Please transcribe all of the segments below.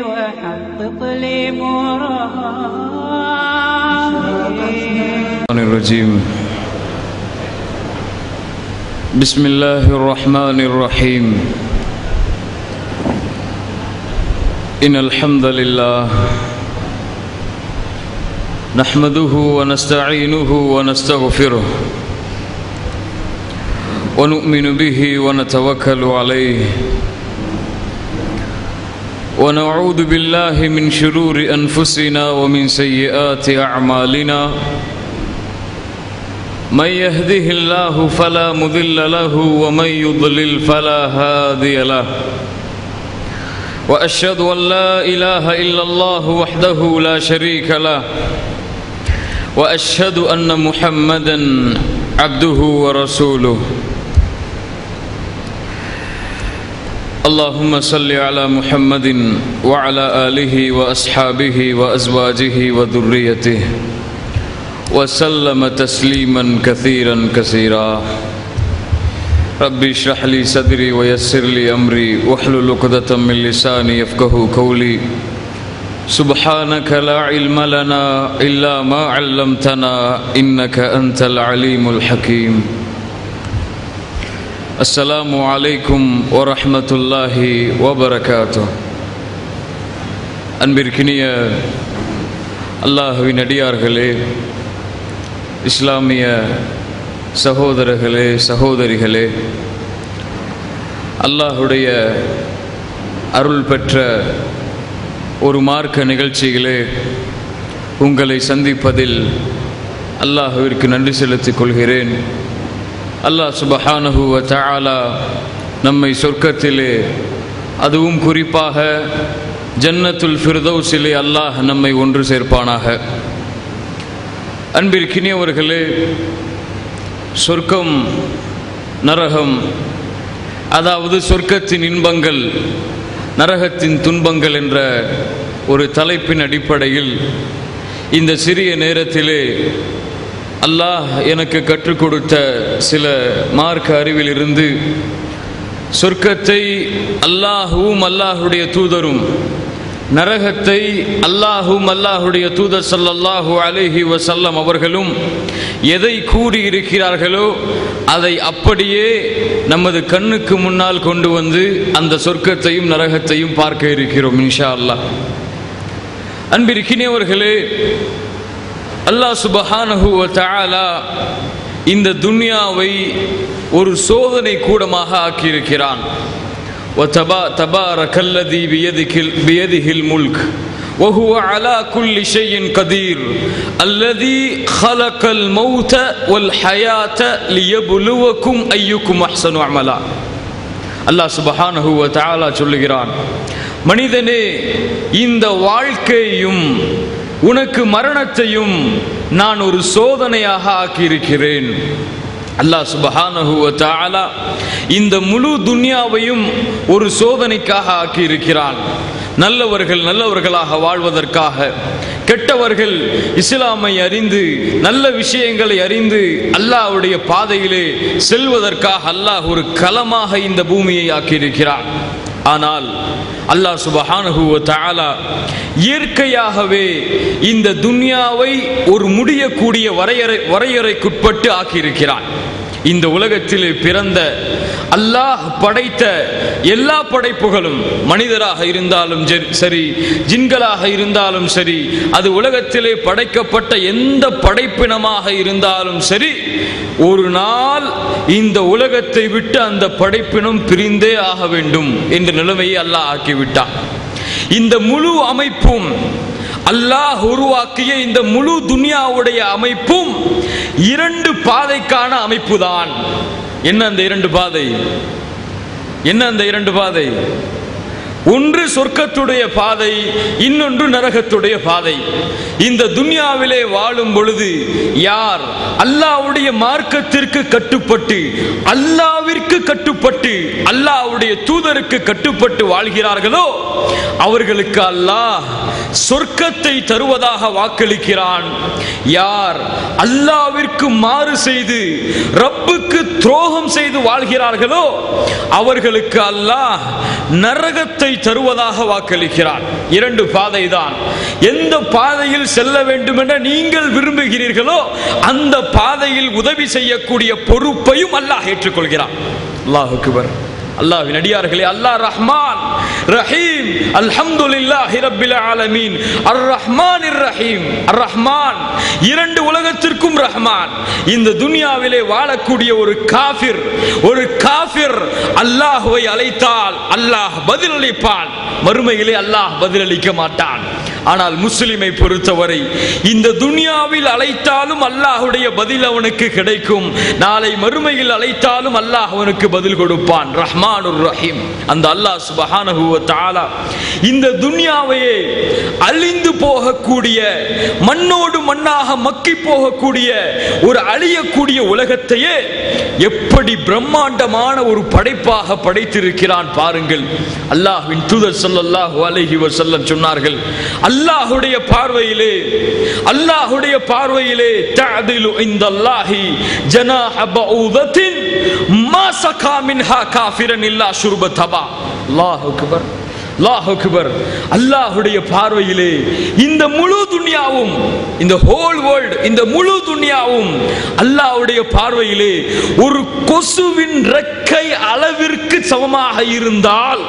وحقق لي مرادي الرجيم. بسم الله الرحمن الرحيم. إن الحمد لله نحمده ونستعينه ونستغفره ونؤمن به ونتوكل عليه. ونعوذ بالله من شرور أنفسنا ومن سيئات أعمالنا. من يهده الله فلا مضل له ومن يضلل فلا هادي له. وأشهد أن لا إله إلا الله وحده لا شريك له. وأشهد أن محمدا عبده ورسوله. اللهم صل على محمد وعلى آله وأصحابه وأزواجه وذريته وسلم تسليما كثيرا كثيرا. ربي اشرح لي صدري ويسر لي أمري. واحلل عقدة من لساني يفقه قولي. سبحانك لا علم لنا إلا ما علمتنا. إنك أنت العليم الحكيم. السلام عليكم ورحمة الله وبركاته அன்பிற்கினிய அல்லாஹுவின் அடியார்களே இஸ்லாமிய சகோதரர்களே சகோதரிகளே அல்லாஹுடைய அருள் பெற்ற ஒரு மார்க்க நிகழ்ச்சிகளே உங்களை சந்திப்பதில் அல்லாஹுவிற்கு நன்றி செலுத்திக் கொள்கிறேன் அல்லாஹ் சுபஹானஹு தாலா நம்மை சொர்க்கத்திலே அதுவும் குறிப்பாக ஜன்னத்துல் ஃபிர்தௌஸிலே அல்லாஹ் நம்மை ஒன்று சேர்ப்பானாக. அன்பிற்கினியவர்களே சொர்க்கம் நரகம் அதாவது சொர்க்கத்தின் இன்பங்கள் நரகத்தின் துன்பங்கள் என்ற ஒரு தலைப்பின் அடிப்படையில் இந்த சிறிய நேரத்திலே அல்லாஹ் எனக்கு கற்றுக் கொடுத்த சில மார்க்க அறிவிலிருந்து சொர்க்கத்தை அல்லாஹுவும் அல்லாஹுடைய தூதரும் நரகத்தை அல்லாஹும் அல்லாஹுடைய தூதர் சல்லல்லாஹு அலைஹி வசல்லம் அவர்களும் எதை கூறியிருக்கிறார்களோ அதை அப்படியே நமது கண்ணுக்கு முன்னால் கொண்டு வந்து அந்த சொர்க்கத்தையும் நரகத்தையும் பார்க்க இருக்கிறோம் இன்ஷா அல்லாஹ். அன்பிற்கினியவர்களே அல்லாஹ் சுபஹானஹு வ தஆலா இந்த துன்யாவை ஒரு சோதனை கூடமாக ஆக்கியிருக்கிறான் وتبا تبارك الذي بيدك بيده الملك وهو على كل شيء قدير الذي خلق الموت والحياة ليبلوكم أيكم أحسن عملا அல்லாஹ் சுபஹானஹு வ தஆலா சொல்லுகிறான் மனிதனே இந்த வாழ்க்கையும் உனக்கு மரணத்தையும் நான் ஒரு சோதனையாக ஆக்கியிருக்கிறேன். அல்லாஹ் சுபஹானஹு இந்த முழு துன்யாவையும் ஒரு சோதனைக்காக ஆக்கியிருக்கிறான். நல்லவர்கள் நல்லவர்களாக வாழ்வதற்காக கெட்டவர்கள் இஸ்லாமை அறிந்து நல்ல விஷயங்களை அறிந்து அல்லாஹ்வுடைய பாதையிலே செல்வதற்காக அல்லாஹ் ஒரு களமாக இந்த பூமியை ஆக்கியிருக்கிறான். ஆனால் அல்லாஹ் சுபஹானஹு தாலா இயற்கையாகவே இந்த துன்யாவை ஒரு முடியக்கூடிய வரையறை வரையறைக்குட்பட்டு ஆக்கியிருக்கிறான். இந்த உலகத்திலே பிறந்த அல்லாஹ் படைத்த எல்லா படைப்புகளும் மனிதராக இருந்தாலும் சரி ஜின்களாக இருந்தாலும் சரி அது உலகத்திலே படைக்கப்பட்ட எந்த படைப்பினமாக இருந்தாலும் சரி ஒரு நாள் இந்த உலகத்தை விட்டு அந்த படைப்பினம் பிரிந்தே ஆக வேண்டும் என்ற நிலைமையை அல்லாஹ் ஆக்கிவிட்டான். இந்த முழு அமைப்பும் அல்லாஹ் உருவாக்கிய இந்த முழு துனியாவுடைய அமைப்பும் இரண்டு பாதைக்கான அமைப்பு தான் என்ன அந்த இரண்டு பாதை? என்ன அந்த இரண்டு பாதை? ஒன்று சொர்க்கத்துடைய பாதை இன்னொன்று நரகத்துடைய பாதை. இந்த துன்யாவிலே வாழும் பொழுது யார் அல்லாவுடைய மார்க்கத்திற்கு கட்டுப்பட்டு அல்லாவிற்கு கட்டுப்பட்டு அல்லாவுடைய தூதருக்கு கட்டுப்பட்டு வாழ்கிறார்களோ அவர்களுக்கு அல்லாஹ் சொர்க்கத்தை தருவதாக வாக்களிக்கிறான். யார்? அல்லாவிற்கு மாறு செய்து ரப்புக்கு துரோகம் செய்து வாழ்கிறார்களோ அவர்களுக்கு அல்லாஹ் நரகத்தை தருவதாக வாக்களிக்கிறான். இரண்டு பாதை தான் எந்த பாதையில் செல்ல வேண்டும் என நீங்கள் விரும்புகிறீர்களோ அந்த பாதையில் உதவி செய்யக்கூடிய பொறுப்பையும் அல்லாஹ் ஏற்றுக்கொள்கிறான். அல்லாஹுக்குவர் அல்லாஹ்வின் அடியார்களே அல்லாஹ் ரஹ்மான் ரஹீம் அல்ஹம்துலில்லாஹி ரப்பில் ஆலமீன் அர் ரஹ்மானிர் ரஹீம் அர் ரஹ்மான் இரண்டு உலகத்திற்கும் ரஹ்மான். இந்த துனியாவிலே வாழக்கூடிய ஒரு காஃபிர் ஒரு காஃபிர் அல்லாஹ்வை அழைத்தால் அல்லாஹ் பதிலளிப்பான். மறுமையிலே அல்லாஹ் பதிலளிக்க மாட்டான். ஆனால் முஸ்லிமை பொறுத்தவரை இந்த துனியாவில் அழைத்தாலும் அல்லாஹுடைய பதில் அவனுக்கு கிடைக்கும். நாளை மறுமையில் அழைத்தாலும் அல்லாஹ் அவனுக்கு பதில் கொடுப்பான். ரஹ்மானுர் ரஹீம். அந்த அல்லாஹ் சுபஹானஹுவ தாலா இந்த துன்யாவையே அழிந்து போகக்கூடிய மண்ணோடு மண்ணாக மக்கி போகக்கூடிய ஒரு அழியக்கூடிய உலகத்தையே எப்படி பிரம்மாண்டமான ஒரு படைப்பாக படைத்திருக்கிறான் பாருங்கள். அல்லாஹ்வின் தூதர் சொல்லல்லாஹு அலைஹி வசல்லம் சொன்னார்கள் அல்லாஹுடைய பார்வையிலே அல்லாஹுடைய பார்வையிலே தஅதிலு இந்தல்லாஹி ஜனாஹ பஊதத்தின் மா சகா மின்ஹா காஃபிரன் இல்லா ஷுர்ப தபா. அல்லாஹ் அக்பர் அல்லாஹ் அக்பர். அல்லாஹ்வுடைய பார்வையிலே இந்த முழு துன்யாவும் இந்த ஹோல் வேர்ல்ட் இந்த முழு துன்யாவும் அல்லாஹ்வுடைய பார்வையிலே ஒரு கொசுவின் ரெக்கை அளவிற்கு சமமாக இருந்தால்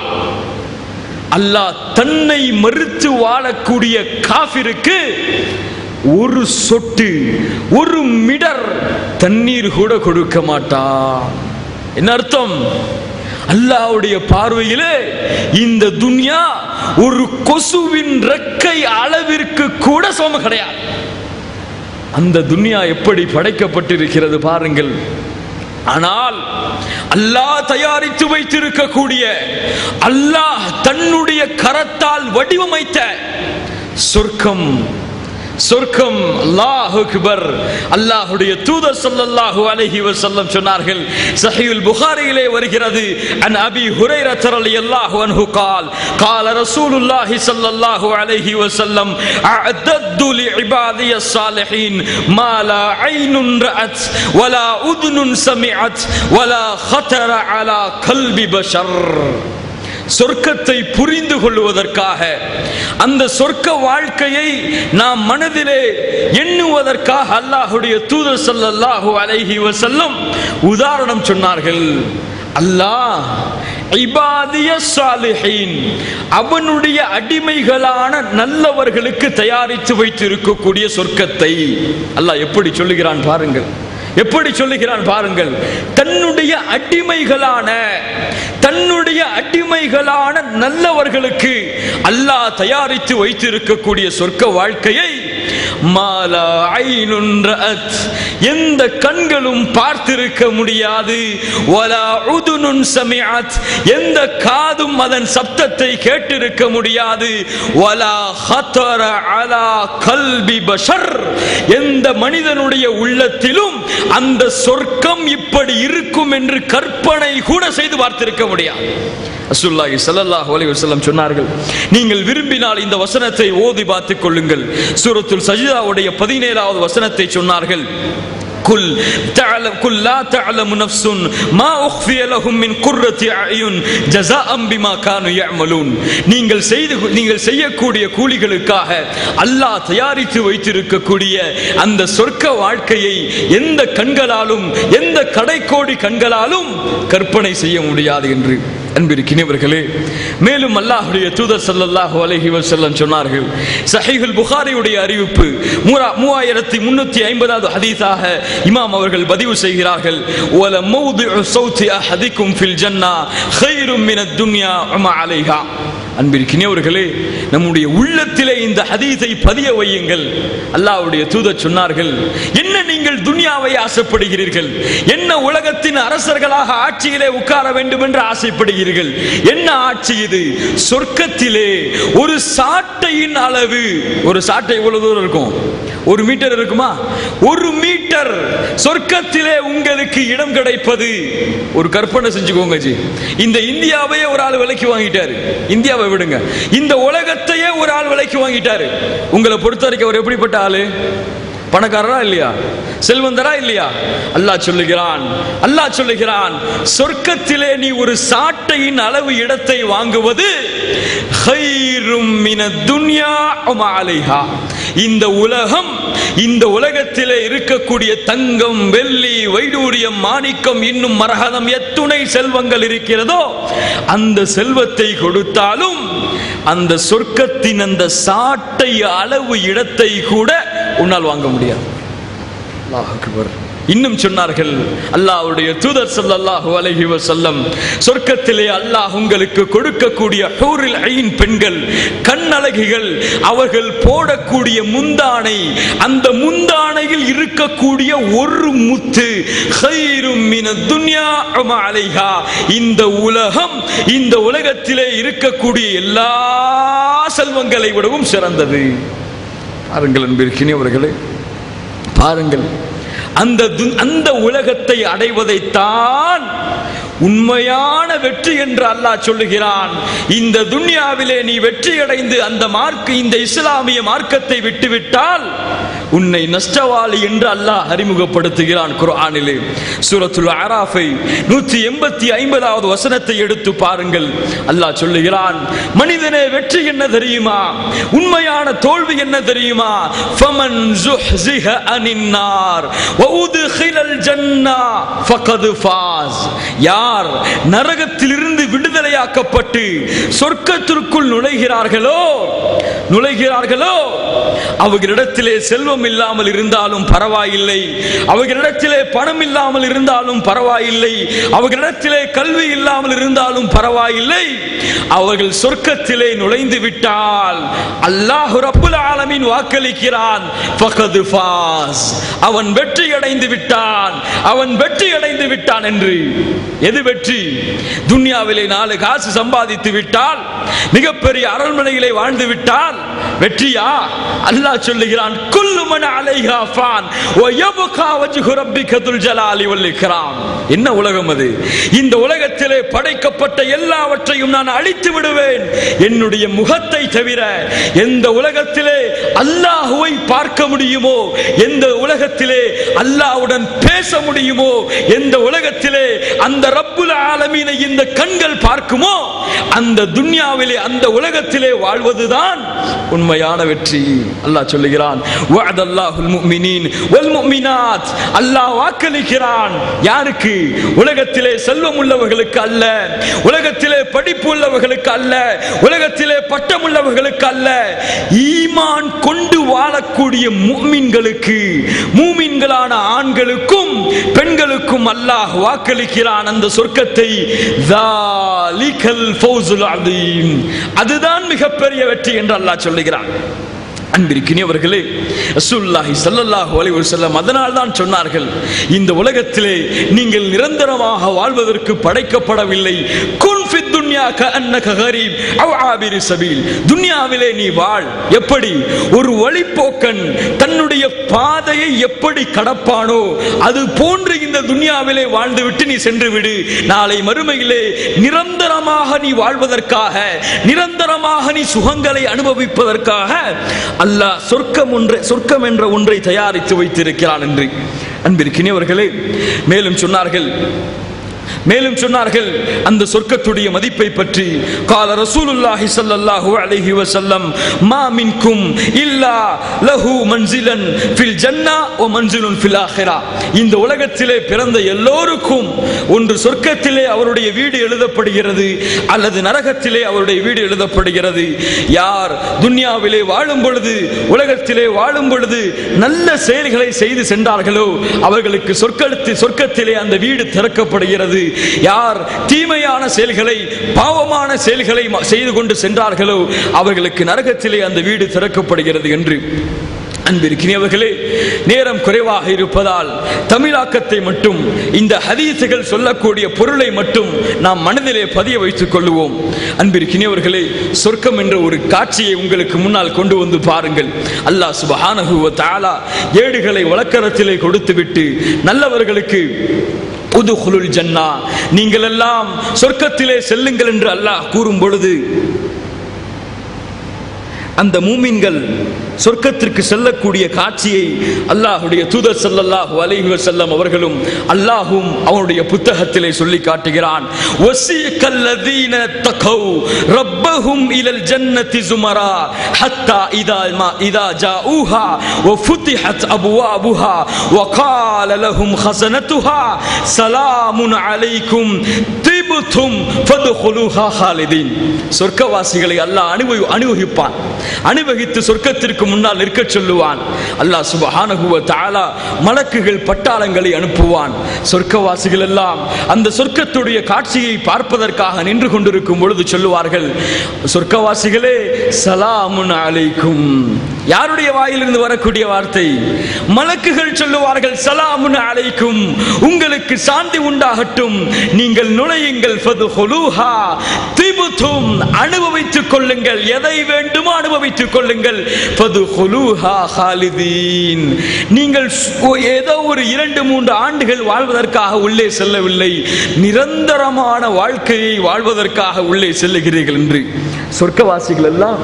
அல்லாஹ் தன்னை மறுத்து வாழக்கூடிய காஃபிருக்கு ஒரு சொட்டு ஒரு மிடர் தண்ணீர் கூட கொடுக்க மாட்டா. என்ன அர்த்தம்? அல்லாவுடைய பார்வையிலே இந்த துன்யா ஒரு கொசுவின் ரெக்கை அளவிற்கு கூட சமம் கிடையாது. அந்த துன்யா எப்படி படைக்கப்பட்டிருக்கிறது பாருங்கள். ஆனால் அல்லாஹ் தயாரித்து வைத்திருக்கக்கூடிய அல்லாஹ் தன்னுடைய கரத்தால் வடிவமைத்த சொர்க்கம் சொர்க்கம் அல்லாஹ் அக்பர் அல்லாஹ்வுடைய தூதர் ஸல்லல்லாஹு அலைஹி வஸல்லம் சொன்னார்கள் சஹீஹுல் புகாரியிலே வருகிறது அன் அபி ஹுரைரஹ் ரலியல்லாஹு அன்ஹு قال قال رسول الله صلى الله عليه وسلم اعددت لعبادي الصالحين ما لا عين رأت ولا اذن سمعت ولا خطر على قلب بشر சொர்க்கத்தை புரிந்து கொள்வதற்காக அந்த சொர்க்க வாழ்க்கையை நாம் மனதிலே எண்ணுவதற்காக அல்லாஹுடைய தூதர் ஸல்லல்லாஹு அலைஹி வசல்லம் உதாரணம் சொன்னார்கள். அல்லாஹ் இபாதிய சாலிஹீன் அவனுடைய அடிமைகளான நல்லவர்களுக்கு தயாரித்து வைத்திருக்கக்கூடிய சொர்க்கத்தை. அல்லாஹ் எப்படி சொல்லுகிறான் பாருங்கள். எப்படி சொல்லுகிறான் பாருங்கள். தன்னுடைய அடிமைகளான தன்னுடைய அடிமைகளான நல்லவர்களுக்கு அல்லாஹ் தயாரித்து வைத்திருக்கக்கூடிய சொர்க்க வாழ்க்கையை மாலா எந்த கண்களும் பார்த்திருக்க முடியாது. வலா எந்த காதும் அதன் சப்தத்தை கேட்டிருக்க முடியாது. வலா அலா பஷர் எந்த மனிதனுடைய உள்ளத்திலும் அந்த சொர்க்கம் இப்படி இருக்கும் என்று கற்பனை கூட செய்து பார்த்திருக்க முடியாது. அசுல்லாஹி ஸல்லல்லாஹு அலைஹி வஸல்லம் சொன்னார்கள் நீங்கள் விரும்பினால் இந்த வசனத்தை ஓதி பார்த்துக் கொள்ளுங்கள். சூரத்துல் சஜிதாவுடைய 17வது வசனத்தை சொன்னார்கள் குல் تعلم قل لا تعلم نفس ما اخفي لهم من قرة اعين جزاء بما كانوا يعملون நீங்கள் செய்து நீங்கள் செய்யக்கூடிய கூலிகளுக்காக அல்லாஹ் தயாரித்து வைத்திருக்கக்கூடிய அந்த சொர்க்க வாழ்க்கையை எந்த கண்களாலும் எந்த கடைக்கோடி கண்களாலும் கற்பனை செய்ய முடியாது என்று அன்பிருக்கிறவர்களே மேலும் அல்லாஹுடைய தூதர் ஸல்லல்லாஹு அலஹி வசல்லம் சொன்னார்கள் சஹீஹுல் புகாரியுடைய அறிவிப்பு மூரா- மூவாயிரத்தி முன்னூத்தி ஐம்பதாவது ஹதீஸாக இமாம் அவர்கள் பதிவு செய்கிறார்கள் ஓல மௌது சௌத்தி அஹதிக்கும் ஃபில் ஜன்னா ஹைரும் மின துன்யா அம்மா அலைஹா. அன்பிருக்கிறவர்களே நம்முடைய உள்ளத்திலே இந்த ஹதீஸை பதிய வையுங்கள். அல்லாவுடைய தூத சொன்னார்கள் என்ன நீங்கள் துன்யாவை ஆசைப்படுகிறீர்கள்? என்ன உலகத்தின் அரசர்களாக ஆட்சியிலே உட்கார வேண்டும் என்று ஆசைப்படுகிறீர்கள்? என்ன ஆட்சி இது? சொர்க்கத்திலே ஒரு சாட்டையின் அளவு ஒரு சாட்டை இவ்வளவு தூரம் இருக்கும்? ஒரு மீட்டர் இருக்குமா? ஒரு மீட்டர் சொர்க்கத்திலே உங்களுக்கு இடம் கிடைப்பது. ஒரு கற்பனை செஞ்சுக்கோங்க ஜி. இந்த இந்தியாவையே ஒரு ஆள் விலைக்கு வாங்கிட்டாரு. இந்தியாவை விடுங்க. இந்த உலகத்தையே ஒரு ஆள் விலைக்கு வாங்கிட்டாரு. உங்களை பொறுத்த வரைக்கும் அவர் எப்படிப்பட்ட ஆளு? பணக்காரரா இல்லையா? செல்வந்தரா இல்லையா? அல்லாஹ் சொல்லுகிறான் அல்லாஹ் சொல்லுகிறான் சொர்க்கத்திலே நீ ஒரு சாட்டையின் அளவு இடத்தை வாங்குவது துன்யா இந்த உலகம் இந்த உலகத்திலே இருக்கக்கூடிய தங்கம் வெள்ளி வைடூரியம் மாணிக்கம் இன்னும் மரகதம் எத்துணை செல்வங்கள் இருக்கிறதோ அந்த செல்வத்தை கொடுத்தாலும் அந்த சொர்க்கத்தின் அந்த சாட்டை அளவு இடத்தை கூட உன்னால் வாங்க முடியாது. இன்னும் சொன்னார்கள் அல்லாஹ்வுடைய தூதர் ஸல்லல்லாஹு அலைஹி வஸல்லம் சொர்க்கத்திலே அல்லாஹ் உங்களுக்கு கொடுக்கக்கூடிய ஹூரில் ஐன் பெண்கள் கண்ணழகிகள் அவர்கள் போடக்கூடிய முந்தானை அந்த முந்தானையில் இருக்கக்கூடிய ஒரு முத்து அலைஹா. இந்த உலகம் இந்த உலகத்திலே இருக்கக்கூடிய எல்லா செல்வங்களை விடவும் சிறந்தது. பாருங்கள் அன்பிற்கினியவர்களே பாருங்கள். அந்த அந்த உலகத்தை அடைவதைத்தான் உண்மையான வெற்றி என்று அல்லாஹ் சொல்லுகிறான். இந்த துன்யாவிலே நீ வெற்றி அடைந்து அந்த மார்க் இந்த இஸ்லாமிய மார்க்கத்தை விட்டுவிட்டால் உன்னை நஷ்டவாளி என்று அல்லாஹ் அறிமுகப்படுத்துகிறான் குர்ஆனிலே. சூரத்துல் அராஃபை நூற்றி எண்பத்தி ஐம்பதாவது வசனத்தை எடுத்து பாருங்கள். அல்லாஹ் சொல்லுகிறான் மனிதனே வெற்றி என்ன தெரியுமா? உண்மையான தோல்வி என்ன தெரியுமா? ஃபமன் ஜுஹ்ஸிஹ அனின்னார் வஉதுஹிலல் ஜன்னா ஃபகத் ஃபாஸ். யார் நரகத்திலிருந்து விடுதலையாக்கப்பட்டு சொர்க்கத்திற்குள் நுழைகிறார்களோ நுழைகிறார்களோ அவர்களிடத்திலே செல்வம் செல்வம் இல்லாமல் இருந்தாலும் பரவாயில்லை. அவர்களிடத்திலே பணம் இல்லாமல் இருந்தாலும் பரவாயில்லை. அவர்களிடத்திலே கல்வி இல்லாமல் இருந்தாலும் பரவாயில்லை. அவர்கள் சொர்க்கத்திலே நுழைந்து விட்டால் அல்லாஹ் ரப்புல் ஆலமின் வாக்களிக்கிறான். அவன் வெற்றி அடைந்து விட்டான். அவன் வெற்றி அடைந்து விட்டான் என்று. எது வெற்றி? துன்யாவிலே நாலு காசு சம்பாதித்து விட்டால் மிகப்பெரிய அரண்மனையிலே வாழ்ந்து விட்டால் வெற்றியா? அல்லாஹ் சொல்லுகிறான் குல்லுமன அலைஹா ஃபான் வ யப்கா வஜ்ஹு ரப்பிக துல் ஜலாலி வல் இக்ராம். என்ன உலகம் அது? இந்த உலகத்திலே படைக்கப்பட்ட எல்லாவற்றையும் நான் அழித்து விடுவேன். என்னுடைய முகத்தை தவிர எந்த உலகத்திலே அல்லாஹுவை பார்க்க முடியுமோ எந்த உலகத்திலே அல்லாஹ்வுடன் பேச முடியுமோ எந்த உலகத்திலே அந்த ரப்புல் ஆலமீனை இந்த கண்கள் பார்க்குமோ அந்த துன்யாவிலே அந்த உலகத்திலே வாழ்வதுதான் உண்மையான வெற்றி. அல்லாஹ் சொல்லுகிறான் அல்லாஹ் வாக்களிக்கிறான். யாருக்கு? உலகத்திலே செல்வம் உள்ளவர்களுக்கு அல்ல. உலகத்திலே படிப்பு உள்ளவர்களுக்கு அல்ல. உலகத்திலே பட்டம் உள்ளவர்களுக்கு அல்ல. ஈமான் கொண்டு வாழக்கூடிய முஃமின்களுக்கு மூமின்களான ஆண்களுக்கும் பெண்களுக்கும் அல்லாஹ் வாக்களிக்கிறான் அந்த சொர்க்கத்தை. அதுதான் மிகப்பெரிய வெற்றி என்று அல்லாஹ் சொல்லுகிறான். அன்பிருக்கினியவர்களே ரசூல்லாஹி சல்லல்லாஹு அலைஹி வஸல்லம் அதனால் தான் சொன்னார்கள் இந்த உலகத்திலே நீங்கள் நிரந்தரமாக வாழ்வதற்கு படைக்கப்படவில்லை. குன் ஃபித் துன்யா கஅன்னக கரீப் அவ் ஆபிரி சபீல். துன்யாவிலே நீ வாழ். எப்படி? ஒரு வழிப்போக்கன் தன்னுடைய பாதையை எப்படி கடப்பானோ அது போன்று இந்த துன்யாவிலே வாழ்ந்துவிட்டு நீ சென்று விடு நாளை மறுமையிலே நிரந்தரமாக நீ வாழ்வதற்காக நிரந்தரமாக நீ சுகங்களை அனுபவிப்பதற்காக அல்லாஹ் சொர்க்கம் ஒன்றை சொர்க்கம் என்ற ஒன்றை தயாரித்து வைத்திருக்கிறான் என்று. அன்பிற்கினியவர்களே மேலும் சொன்னார்கள் மேலும் சொன்னார்கள் அந்த சொர்க்கத்துடைய மதிப்பை பற்றி கால ரசூலுல்லாஹி ஸல்லல்லாஹு அலைஹி வஸல்லம் மா மின்கும் இல்லா லஹு மன்சிலன் ஃபில் ஜன்னா வ மன்சிலுன் ஃபில் ஆখিরা இந்த உலகத்திலே பிறந்த எல்லோருக்கும் ஒன்று சொர்க்கத்திலே அவருடைய வீடு எழுதப்படுகிறது அல்லது நரகத்திலே அவருடைய வீடு எழுதப்படுகிறது. யார் துன்யாவிலே வாழும் பொழுது உலகத்திலே வாழும் பொழுது நல்ல செயல்களை செய்து சென்றார்களோ அவர்களுக்கு சொர்க்கத்தில் சொர்க்கத்திலே அந்த வீடு திறக்கப்படுகிறது. யார் தீமையான செயல்களை பாவமான செயல்களை செய்து கொண்டு சென்றார்களோ அவர்களுக்கு நரகத்திலே அந்த வீடு திறக்கப்படுகிறது என்று. அன்பிருக்கிறவர்களே நேரம் குறைவாக இருப்பதால் தமிழாக்கத்தை மட்டும் இந்த ஹதீசுகள் சொல்லக்கூடிய பொருளை மட்டும் நாம் மனதிலே பதிய வைத்துக் கொள்ளுவோம். அன்பிருக்கிறவர்களே சொர்க்கம் என்ற ஒரு காட்சியை உங்களுக்கு முன்னால் கொண்டு வந்து பாருங்கள். அல்லாஹ் சுபஹானஹு தாலா ஏடுகளை வழக்கரத்திலே கொடுத்துவிட்டு நல்லவர்களுக்கு உதுகுலுல் ஜன்னா. நீங்கள் எல்லாம் சொர்க்கத்திலே செல்லுங்கள் என்று அல்லாஹ் கூறும் பொழுது அந்த மூமின்கள் சொர்க்கத்திற்கு செல்லக்கூடிய காட்சியை அல்லாஹுடைய தூதர் சல்லல்லாஹு அலைஹி செல்லம் அவர்களும் அல்லாஹும் அவனுடைய புத்தகத்திலே சொல்லி காட்டுகிறான். ரப்பஹும் இலல் ஜன்னதி சுமரா ஹத்தா இதா மா இதா ஜாஊஹா வ ஃபுதிஹத் அபுவாபுஹா வ கால லஹும் ஹஸனத்துஹா சலாமுன் அலைக்கும் தி சொர்க்கவாசிகளை அல்லாஹ் அனுபவி அனுபவிப்பான் அனுபவித்து சொர்க்கத்திற்கு முன்னால் நிற்க சொல்லுவான். அல்லாஹ் சுபஹானகுவ தாலா மலக்குகள் பட்டாளங்களை அனுப்புவான். சொர்க்கவாசிகள் எல்லாம் அந்த சொர்க்கத்துடைய காட்சியை பார்ப்பதற்காக நின்று கொண்டிருக்கும் பொழுது சொல்லுவார்கள் சொர்க்கவாசிகளே சலாமுன் அலைக்கும். யாருடைய வாயிலிருந்து வரக்கூடிய வார்த்தை? மலக்குகள் சொல்லுவார்கள் சலாமுன் அழைக்கும் உங்களுக்கு சாந்தி உண்டாகட்டும் நீங்கள் நுழையுங்கள் திபுத்தும் அனுபவித்துக் கொள்ளுங்கள் எதை வேண்டுமோ அனுபவித்துக் கொள்ளுங்கள் ஹாலிதீன். நீங்கள் ஏதோ ஒரு இரண்டு மூன்று ஆண்டுகள் வாழ்வதற்காக உள்ளே செல்லவில்லை நிரந்தரமான வாழ்க்கையை வாழ்வதற்காக உள்ளே செல்லுகிறீர்கள் என்று. சொர்க்கவாசிகள் எல்லாம்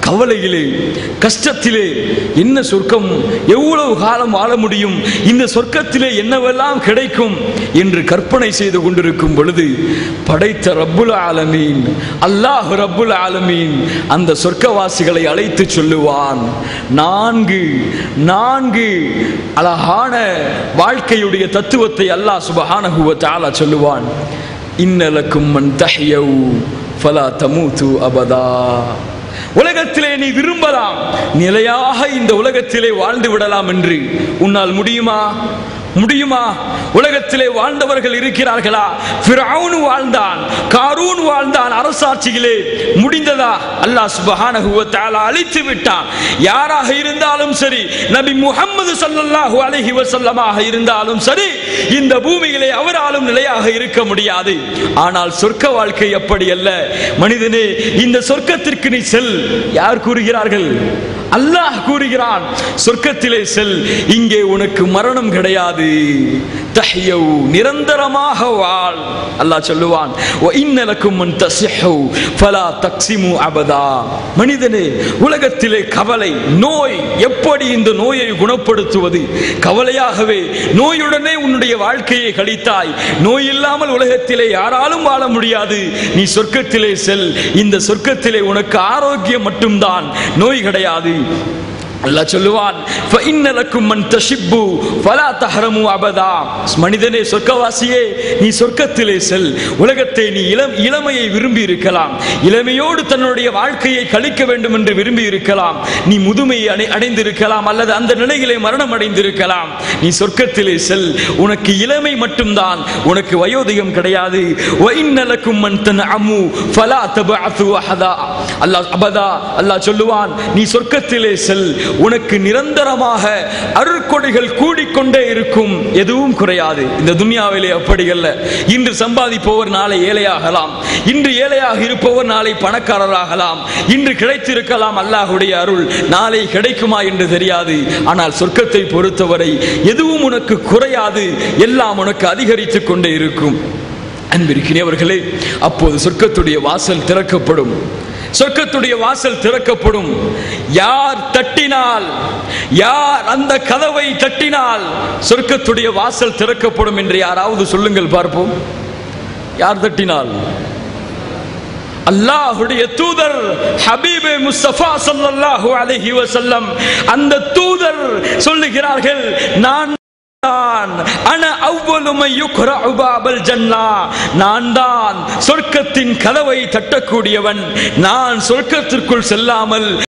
கவலையிலே கஷ்டத்திலே என்ன சொர்க்கம்? எவ்வளவு காலம் வாழ முடியும்? இந்த சொர்க்கத்திலே என்னவெல்லாம் கிடைக்கும்? என்று கற்பனை செய்து கொண்டிருக்கும் பொழுது படைத்த ரப்புல் ஆலமீன் அல்லாஹ் ரப்புல் ஆலமீன் அந்த சொர்க்கவாசிகளை அழைத்து சொல்லுவான் நான்கு நான்கு அழகான வாழ்க்கையுடைய தத்துவத்தை அல்லாஹ் சுபஹானஹு சொல்லுவான் இன்னலக்கும் மன் தஹ்யவ் ஃபலா தமூது அபதா. உலகத்திலே நீ விரும்பலாம். நிலையாக இந்த உலகத்திலே வாழ்ந்து விடலாம் என்று உன்னால் முடியுமா? முடியுமா? உலகத்திலே வாழ்ந்தவர்கள் இருக்கிறார்களா? ஃபிரௌன் வாழ்ந்தான் காரூன் வாழ்ந்தான் அரசாட்சியிலே முடிந்ததா? அல்லாஹ் சுப்ஹானஹு அழித்து விட்டான். யாராக இருந்தாலும் சரி நபி முஹம்மது சல்லல்லாஹு அலஹி வசல்லமாக இருந்தாலும் சரி இந்த பூமியிலே அவராலும் நிலையாக இருக்க முடியாது. ஆனால் சொர்க்க வாழ்க்கை அப்படி அல்ல. மனிதனே இந்த சொர்க்கத்திற்கு நீ செல். யார் கூறுகிறார்கள்? அல்லாஹ் கூறுகிறான் சொர்க்கத்திலே செல். இங்கே உனக்கு மரணம் கிடையாது. தஹ்யவ் நிரந்தரமாக வாழ். அல்லாஹ் சொல்லுவான் ஓ இன்னலக்கும் மன் தஸிஹு ஃபலா தக்ஸிமு அபதா. மனிதனே உலகத்திலே கவலை நோய் எப்படி இந்த நோயை குணப்படுத்துவது? கவலையாகவே நோயுடனே உன்னுடைய வாழ்க்கையை கழித்தாய். நோய் இல்லாமல் உலகத்திலே யாராலும் வாழ முடியாது. நீ சொர்க்கத்திலே செல். இந்த சொர்க்கத்திலே உனக்கு ஆரோக்கியம் மட்டும்தான். நோய் கிடையாது. அல்லாஹ் சொல்லுவான் இன்னலக்கும் மன் தஷிப்பு ஃபலா தஹரமு அபதா. மனிதனே சொர்க்கவாசியே நீ சொர்க்கத்திலே செல். உலகத்தை நீ இளம் இளமையை விரும்பி இருக்கலாம். இளமையோடு தன்னுடைய வாழ்க்கையை கழிக்க வேண்டும் என்று விரும்பி இருக்கலாம். நீ முதுமையை அடை அடைந்திருக்கலாம் அல்லது அந்த நிலையிலே மரணம் அடைந்திருக்கலாம். நீ சொர்க்கத்திலே செல். உனக்கு இளமை மட்டும்தான் உனக்கு வயோதிகம் கிடையாது. வைநலக்கும் மன் தன் அமு ஃபலா தபு அஹதா. அல்லாஹ் அபதா. அல்லாஹ் சொல்லுவான் நீ சொர்க்கத்திலே செல். உனக்கு நிரந்தரமாக அருட்கொடைகள் கூடிக்கொண்டே இருக்கும். எதுவும் குறையாது. இந்த துன்யாவிலே அப்படி அல்ல. இன்று சம்பாதிப்பவர் நாளை ஏழையாகலாம். இன்று ஏழையாக இருப்பவர் நாளை பணக்காரராகலாம். இன்று கிடைத்திருக்கலாம் அல்லாஹுடைய அருள். நாளை கிடைக்குமா என்று தெரியாது. ஆனால் சொர்க்கத்தை பொறுத்தவரை எதுவும் உனக்கு குறையாது. எல்லாம் உனக்கு அதிகரித்துக் கொண்டே இருக்கும். அன்பிருக்கிறவர்களே அப்போது சொர்க்கத்துடைய வாசல் திறக்கப்படும். சொர்க்கத்துடைய வாசல் திறக்கப்படும். யார் தட்டினால் யார் அந்த கதவை தட்டினால் சொர்க்கத்துடைய வாசல் திறக்கப்படும் என்று யாராவது சொல்லுங்கள் பார்ப்போம். யார் தட்டினால்? அல்லாஹுடைய தூதர் ஹபீபே முஸ்தபா ஸல்லல்லாஹு அலைஹி வஸல்லம் அந்த தூதர் சொல்லுகிறார்கள் நான் ஜன்னா. நான் தான் சொர்க்கத்தின் கதவை தட்டக்கூடியவன். நான் சொர்க்கத்திற்குள் செல்லாமல்